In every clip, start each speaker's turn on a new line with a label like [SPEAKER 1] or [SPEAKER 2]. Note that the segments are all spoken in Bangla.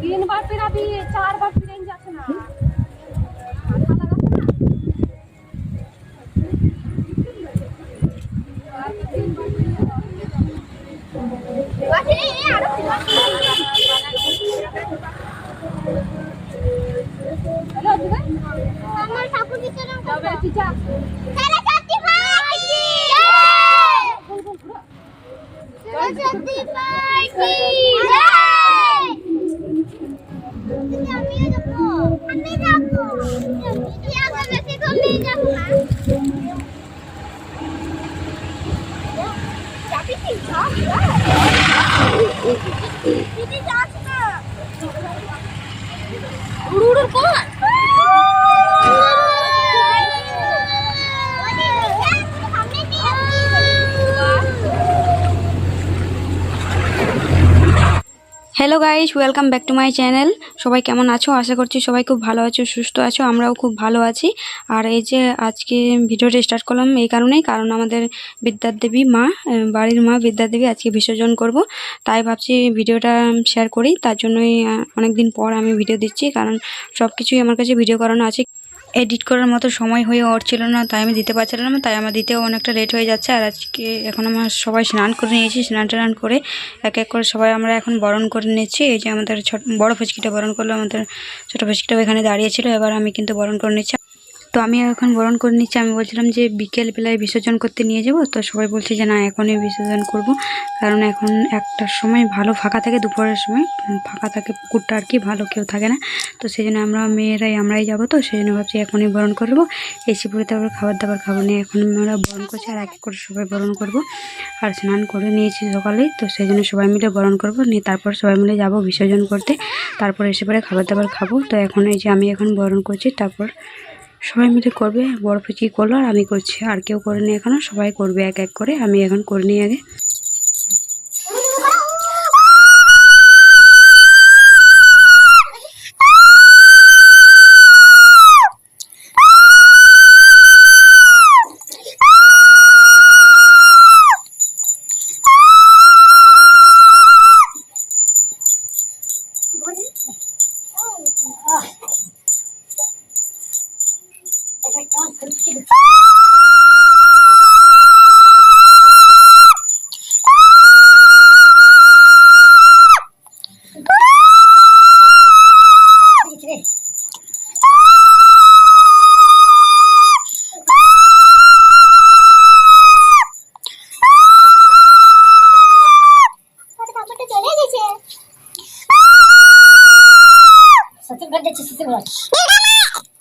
[SPEAKER 1] तीन बार
[SPEAKER 2] फिर अभी चार
[SPEAKER 1] बार फिर इंजेक्शन
[SPEAKER 2] সরস্বতী মাই কি জয় আমিও যাব আমি যাব তুই আগে বেশি কমে যাব না যাবি কি দিদি যাস না উড়ুড়ুর কোন
[SPEAKER 3] hello guys welcome back to my channel সবাই কেমন আছো? আশা করছি সবাই খুব ভালো আছো, সুস্থ আছো, আমরাও খুব ভালো আছি। আর এই যে আজকে ভিডিওটা স্টার্ট করলাম এই কারণেই, কারণ আমাদের বিদ্যাদেবী মা বাড়ির মা বিদ্যাদেবী আজকে বিসর্জন করব। তাই ভাবছি ভিডিওটা শেয়ার করি। তার জন্যই অনেক দিন পর আমি ভিডিও দিচ্ছি, কারণ সব কিছুই আমার কাছে ভিডিও করানো আছে। এডিট করার মতো সময় হয়ে উঠছিল না, তাই আমি দিতে পারছিলাম না, তাই আমার দিতেও অনেকটা লেট হয়ে যাচ্ছে। আর আজকে এখন আমার সবাই স্নান করে নিয়েছি, স্নান টান করে এক এক করে সবাই আমরা এখন বরণ করে নিচ্ছি। এই যে আমাদের ছোট বড়ো ফুচকিটা বরণ করল, আমাদের ছোটো ফুচকিটাও এখানে দাঁড়িয়েছিল এবার আমি কিন্তু বরণ করে নিচ্ছি। তো আমি এখন বরণ করে নিচ্ছি। আমি বলছিলাম যে বিকেল বেলায় বিসর্জন করতে নিয়ে যাব। তো সবাই বলছে যে না, এখনই বিসর্জন করব। কারণ এখন একটার সময় ভালো ফাঁকা থাকে, দুপুরের সময়। ফাঁকা থাকে পুকুরটা আর কি, ভালো কেউ থাকে না। তো সেই জন্য আমরা মেয়েরাই, আমরাই যাব তো সেই জন্য ভাবছি এখনই বরণ করব। এসি পুরে তারপর খাবার দাবার খাব না এখন আমরা বরণ করছি আর এক করে সবাই বরণ করব। আর স্নান করে নিয়েছি সকালেই, তো সেই জন্য সবাই মিলে বরণ করব। নিয়ে তারপর সবাই মিলে যাব বিসর্জন করতে। তারপর এসে পরে খাবার দাবার খাব। তো এখন এই যে আমি এখন বরণ করছি, তারপর সবাই মিলে করবে বড় ফুচকি করল আর আমি করছি, আর কেউ করেনি এখনও সবাই করবে এক এক করে, আমি এখন করে নিই আগে।
[SPEAKER 2] ঠাকুরটা
[SPEAKER 3] Ah!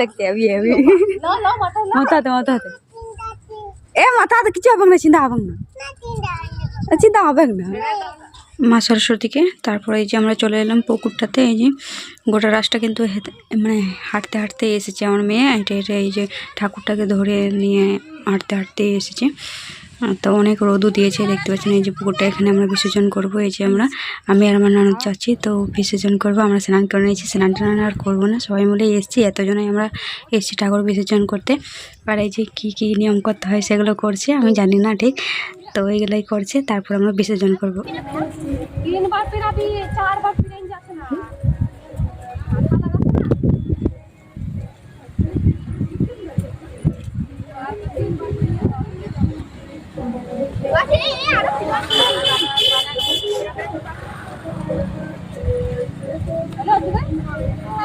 [SPEAKER 3] লাগছে হেভি হেভি
[SPEAKER 1] লাও লাও মাথা
[SPEAKER 3] মাথাতে মাথাতে এ মাথাতে কিছু হবে না চিন্তা হবে না চিন্তা হবে না মা সরস্বতীকে তারপরে এই যে আমরা চলে এলাম পুকুরটাতে এই যে গোটা রাস্তা কিন্তু মানে হাঁটতে হাঁটতে এসেছে আমার মেয়ে এটা এটা এই যে ঠাকুরটাকে ধরে নিয়ে হাঁটতে হাঁটতে এসেছে তো অনেক রোদও দিয়েছে, দেখতে পাচ্ছেন এই যে পুকুরটা, এখানে আমরা বিসর্জন করব। এই যে আমরা, আমি আর আমার নানক যাচ্ছি, তো বিসর্জন করব, আমরা স্নান করে নিয়েছি। স্নান টান আর করব না, সবাই মিলে এসেছি, এতজনই আমরা এসেছি ঠাকুর বিসর্জন করতে। আর এই যে কী কী নিয়ম করতে হয় সেগুলো করছে, আমি জানি না ঠিক। তো এইগুলোই করছে, তারপর আমরা বিসর্জন করব।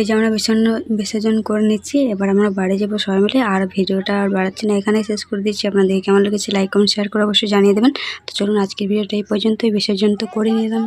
[SPEAKER 3] এই যে আমরা বিসর্জন বিসর্জন করে নিচ্ছি, এবার আমরা বাড়ি যাব সবাই মিলে, আর ভিডিওটা আর বাড়াচ্ছি না, এখানেই শেষ করে দিচ্ছি। আপনাদের কেমন লেগেছে লাইক কমেন্ট শেয়ার করে অবশ্যই জানিয়ে দেবেন। তো চলুন, আজকের ভিডিওটা এই পর্যন্তই, বিসর্জন তো করে নিলাম।